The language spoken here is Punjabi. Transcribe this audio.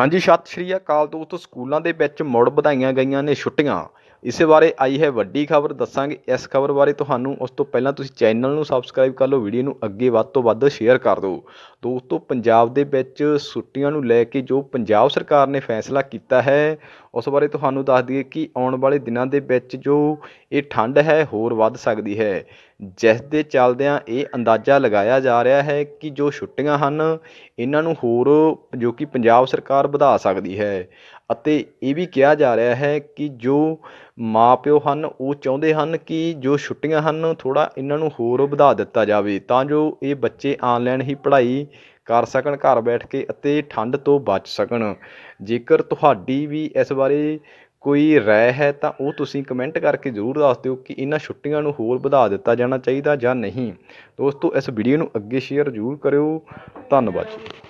ਹਾਂਜੀ ਸਤਿ ਸ਼੍ਰੀ ਅਕਾਲ ਦੋਸਤੋ। ਸਕੂਲਾਂ ਦੇ ਵਿੱਚ ਮੁੜ ਵਧਾਈਆਂ ਗਈਆਂ ਨੇ ਛੁੱਟੀਆਂ। ਇਸੇ ਬਾਰੇ ਆਈ ਹੈ ਵੱਡੀ ਖਬਰ, ਦੱਸਾਂਗੇ ਇਸ ਖਬਰ ਬਾਰੇ ਤੁਹਾਨੂੰ। ਉਸ ਤੋਂ ਪਹਿਲਾਂ ਤੁਸੀਂ ਚੈਨਲ ਨੂੰ ਸਬਸਕ੍ਰਾਈਬ ਕਰ ਲਓ ਵੀਡੀਓ ਨੂੰ ਅੱਗੇ ਵੱਧ ਤੋਂ ਵੱਧ ਸ਼ੇਅਰ ਕਰ ਦਿਓ। ਦੋਸਤੋ, ਪੰਜਾਬ ਦੇ ਵਿੱਚ ਛੁੱਟੀਆਂ ਨੂੰ ਲੈ ਕੇ ਜੋ ਪੰਜਾਬ ਸਰਕਾਰ ਨੇ ਫੈਸਲਾ ਕੀਤਾ ਹੈ, ਉਸ ਬਾਰੇ ਤੁਹਾਨੂੰ ਦੱਸ ਦਈਏ ਕਿ ਆਉਣ ਵਾਲੇ ਦਿਨਾਂ ਦੇ ਵਿੱਚ ਜੋ ਇਹ ਠੰਡ ਹੈ, ਹੋਰ ਵੱਧ ਸਕਦੀ ਹੈ। ਜਿਸ ਦੇ ਚੱਲਦਿਆਂ ਇਹ ਅੰਦਾਜ਼ਾ ਲਗਾਇਆ ਜਾ ਰਿਹਾ ਹੈ ਕਿ ਜੋ ਛੁੱਟੀਆਂ ਹਨ, ਇਹਨਾਂ ਨੂੰ ਹੋਰ ਜੋ ਕਿ ਪੰਜਾਬ ਸਰਕਾਰ ਵਧਾ ਸਕਦੀ ਹੈ। ਅਤੇ ਇਹ ਵੀ ਕਿਹਾ ਜਾ ਰਿਹਾ ਹੈ ਕਿ ਜੋ ਮਾਂ ਪਿਓ ਹਨ, ਉਹ ਚਾਹੁੰਦੇ ਹਨ ਕਿ ਜੋ ਛੁੱਟੀਆਂ ਹਨ, ਥੋੜ੍ਹਾ ਇਹਨਾਂ ਨੂੰ ਹੋਰ ਵਧਾ ਦਿੱਤਾ ਜਾਵੇ, ਤਾਂ ਜੋ ਇਹ ਬੱਚੇ ਆਨਲਾਈਨ ਹੀ ਪੜ੍ਹਾਈ ਕਰ ਸਕਣ, ਘਰ ਬੈਠ ਕੇ ਅਤੇ ਠੰਡ ਤੋਂ ਬਚ ਸਕਣ। ਜੇਕਰ ਤੁਹਾਡੀ ਵੀ ਇਸ ਬਾਰੇ ਕੋਈ ਰਾਏ ਹੈ, ਤਾਂ ਉਹ ਤੁਸੀਂ ਕਮੈਂਟ ਕਰਕੇ ਜ਼ਰੂਰ ਦੱਸ ਦਿਓ ਕਿ ਇਹਨਾਂ ਛੁੱਟੀਆਂ ਨੂੰ ਹੋਰ ਵਧਾ ਦਿੱਤਾ ਜਾਣਾ ਚਾਹੀਦਾ ਜਾਂ ਨਹੀਂ। ਦੋਸਤੋ, ਇਸ ਵੀਡੀਓ ਨੂੰ ਅੱਗੇ ਸ਼ੇਅਰ ਜ਼ਰੂਰ ਕਰਿਓ। ਧੰਨਵਾਦ ਜੀ।